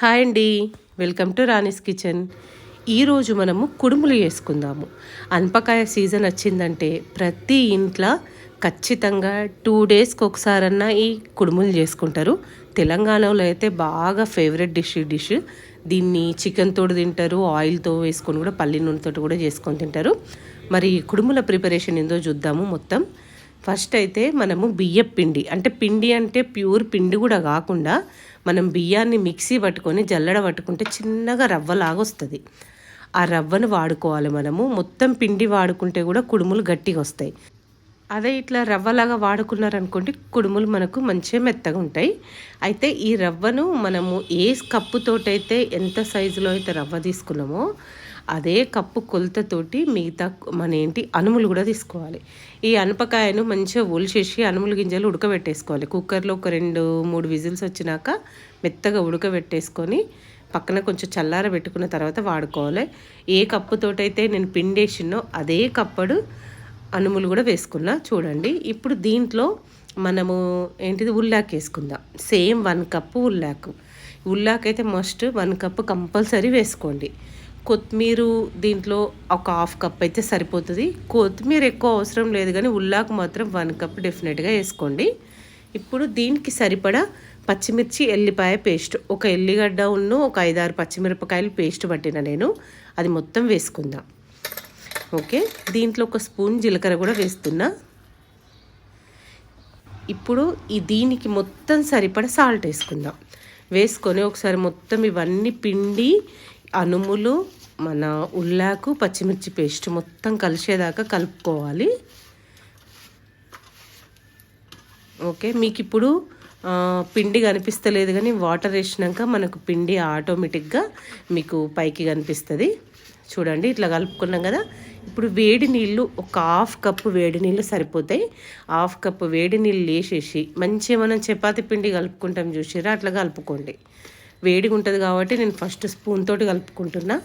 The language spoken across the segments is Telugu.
హాయ్ అండి. Welcome to Rani's kitchen. ఈరోజు మనము కుడుములు చేసుకుందాము అనపకాయ సీజన్ వచ్చిందంటే ప్రతి ఇంట్లో ఖచ్చితంగా టూ డేస్కి ఒకసారన్నా ఈ కుడుములు చేసుకుంటారు. తెలంగాణలో అయితే బాగా ఫేవరెట్ డిష్ ఈ డిష్. దీన్ని చికెన్తో తింటారు ఆయిల్తో వేసుకొని కూడా పల్లి నూనెతో కూడా చేసుకొని తింటారు. మరి కుడుముల ప్రిపరేషన్ ఏందో చూద్దాము మొత్తం. ఫస్ట్ అయితే మనము బియ్యం పిండి అంటే పిండి అంటే ప్యూర్ పిండి కూడా కాకుండా మనం బియ్యాన్ని మిక్సీ పట్టుకొని జల్లడ పట్టుకుంటే చిన్నగా రవ్వలాగా వస్తుంది. ఆ రవ్వను వాడుకోవాలి మనము. మొత్తం పిండి వాడుకుంటే కూడా కుడుములు గట్టిగా వస్తాయి. అదే ఇట్లా రవ్వలాగా వాడుకున్నారనుకోండి కుడుములు మనకు మంచిగా మెత్తగా ఉంటాయి. అయితే ఈ రవ్వను మనము ఏ కప్పుతోటైతే ఎంత సైజులో అయితే రవ్వ తీసుకున్నామో అదే కప్పు కొలతతోటి మిగతా మన ఏంటి అనుములు కూడా తీసుకోవాలి. ఈ అనపకాయను మంచిగా ఒలిచేసి అనుములు గింజలు ఉడకబెట్టేసుకోవాలి. కుక్కర్లో ఒక రెండు మూడు విజిల్స్ వచ్చినాక మెత్తగా ఉడకబెట్టేసుకొని పక్కన కొంచెం చల్లార పెట్టుకున్న తర్వాత వాడుకోవాలి. ఏ కప్పుతోటైతే నేను పిండేసినో అదే కప్పడు అనుములు కూడా వేసుకున్నా చూడండి. ఇప్పుడు దీంట్లో మనము ఏంటిది ఉల్లాక్ వేసుకుందాం. సేమ్ వన్ కప్పు ఉల్లాకు. ఉల్లాక్ అయితే మస్ట్ వన్ కప్పు కంపల్సరీ వేసుకోండి. కొత్తిమీర దీంట్లో ఒక హాఫ్ కప్ అయితే సరిపోతుంది. కొత్తిమీర ఎక్కువ అవసరం లేదు కానీ ఉల్లాకు మాత్రం వన్ కప్ డెఫినెట్గా వేసుకోండి. ఇప్పుడు దీనికి సరిపడా పచ్చిమిర్చి ఎల్లిపాయ పేస్ట్. ఒక ఎల్లిగడ్డ ఉన్ను ఒక ఐదారు పచ్చిమిరపకాయలు పేస్ట్ పట్టిన నేను. అది మొత్తం వేసుకుందాం. ఓకే? దీంట్లో ఒక స్పూన్ జీలకర్ర కూడా వేస్తున్నా. ఇప్పుడు ఈ దీనికి మొత్తం సరిపడ సాల్ట్ వేసుకుందాం. వేసుకొని ఒకసారి మొత్తం ఇవన్నీ పిండి అనుములు మన ఉల్లాకు పచ్చిమిర్చి పేస్ట్ మొత్తం కలిసేదాకా కలుపుకోవాలి. ఓకే మీకు ఇప్పుడు పిండి కనిపిస్తలేదు కానీ వాటర్ వేసినాక మనకు పిండి ఆటోమేటిక్గా మీకు పైకి కనిపిస్తుంది. చూడండి ఇట్లా కలుపుకున్నాం కదా. ఇప్పుడు వేడి నీళ్ళు ఒక హాఫ్ కప్పు వేడి నీళ్ళు సరిపోతాయి. హాఫ్ కప్పు వేడి నీళ్ళు వేసేసి మంచిగా మనం చపాతి పిండి కలుపుకుంటాం చూసారా అట్లా కలుపుకోండి. వేడిగా ఉంటుంది కాబట్టి నేను ఫస్ట్ స్పూన్ తోటి కలుపుకుంటున్నా.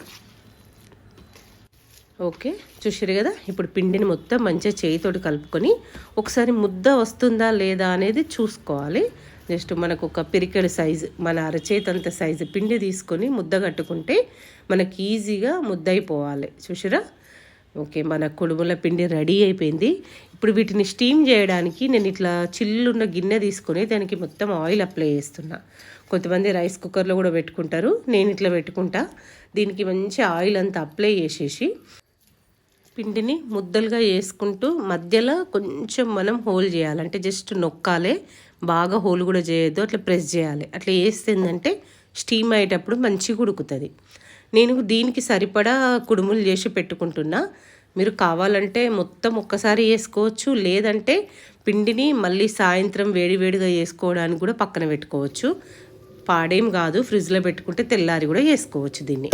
ఓకే చూసారు కదా? ఇప్పుడు పిండిని మొత్తం మంచిగా చేయితోటి కలుపుకొని ఒకసారి ముద్ద వస్తుందా లేదా అనేది చూసుకోవాలి. జస్ట్ మనకు ఒక పిరికెడు సైజు మన అరచేతంత సైజు పిండి తీసుకొని ముద్ద కట్టుకుంటే మనకి ఈజీగా ముద్ద అయిపోవాలి చూసారా ఓకే మన కుడుముల పిండి రెడీ అయిపోయింది. ఇప్పుడు వీటిని స్టీమ్ చేయడానికి నేను ఇట్లా చిల్లున్న గిన్నె తీసుకొని దానికి మొత్తం ఆయిల్ అప్లై చేస్తున్నా. కొంతమంది రైస్ కుక్కర్లో కూడా పెట్టుకుంటారు నేను ఇట్లా పెట్టుకుంటా. దీనికి మంచి ఆయిల్ అంతా అప్లై చేసేసి పిండిని ముద్దలుగా వేసుకుంటూ మధ్యలో కొంచెం మనం హోల్ చేయాలి. అంటే జస్ట్ నొక్కాలే బాగా హోల్ కూడా చేయొద్దు అట్లా ప్రెస్ చేయాలి. అట్లా వేస్తుందంటే స్టీమ్ అయ్యేటప్పుడు మంచిగా ఉడుకుతుంది. నేను దీనికి సరిపడా కుడుములు చేసి పెట్టుకుంటున్నా. మీరు కావాలంటే మొత్తం ఒక్కసారి వేసుకోవచ్చు. లేదంటే పిండిని మళ్ళీ సాయంత్రం వేడివేడిగా వేసుకోవడానికి కూడా పక్కన పెట్టుకోవచ్చు. పాడేం కాదు. ఫ్రిడ్జ్లో పెట్టుకుంటే తెల్లారి కూడా వేసుకోవచ్చు దీన్ని.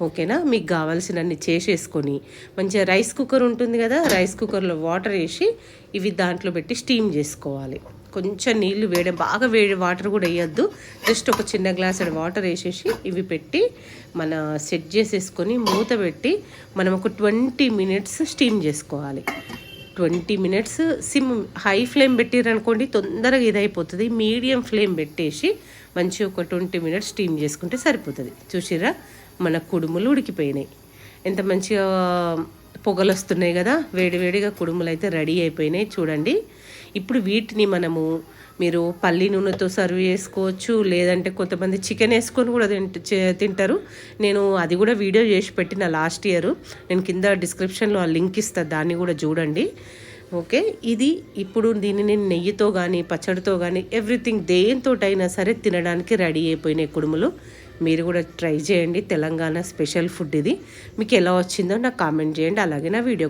ఓకేనా? మీకు కావాల్సినన్ని చేసేసుకొని. మంచిగా రైస్ కుక్కర్ ఉంటుంది కదా? రైస్ కుక్కర్లో వాటర్ వేసి ఇవి దాంట్లో పెట్టి స్టీమ్ చేసుకోవాలి. కొంచెం నీళ్ళు వేడి బాగా వేడి వాటర్ కూడా వేయద్దు. జస్ట్ ఒక చిన్న గ్లాస్ వాటర్ వేసేసి ఇవి పెట్టి మన సెట్ చేసేసుకొని మూత పెట్టి మనం ఒక ట్వంటీ మినిట్స్ స్టీమ్ చేసుకోవాలి. Twenty minutes sim high flame పెట్టారనుకోండి తొందరగా ఇదైపోతుంది. మీడియం ఫ్లేమ్ పెట్టేసి మంచి ఒక ట్వంటీ మినిట్స్ స్టీమ్ చేసుకుంటే సరిపోతుంది. చూసిరా మన కుడుములు ఉడికిపోయినాయి. ఎంత మంచిగా పొగలు వస్తున్నాయి కదా? వేడివేడిగా కుడుములు అయితే రెడీ అయిపోయినాయి. చూడండి. ఇప్పుడు వీటిని మనము మీరు పల్లి నూనెతో సర్వ్ చేసుకోవచ్చు లేదంటే కొంతమంది చికెన్ వేసుకొని కూడా తింటారు. నేను అది కూడా వీడియో చేసి పెట్టిన లాస్ట్ ఇయర్. నేను కింద డిస్క్రిప్షన్లో ఆ లింక్ ఇస్తాను దాన్ని కూడా చూడండి. ఓకే? ఇది ఇప్పుడు దీన్ని నేను నెయ్యితో కానీ పచ్చడితో కానీ ఎవ్రీథింగ్ దేనితోటైనా సరే తినడానికి రెడీ అయిపోయినాయి కుడుములు. మీరు కూడా ట్రై చేయండి. తెలంగాణ స్పెషల్ ఫుడ్ ఇది. మీకు ఎలా వచ్చిందో నాకు కామెంట్ చేయండి. అలాగే నా వీడియో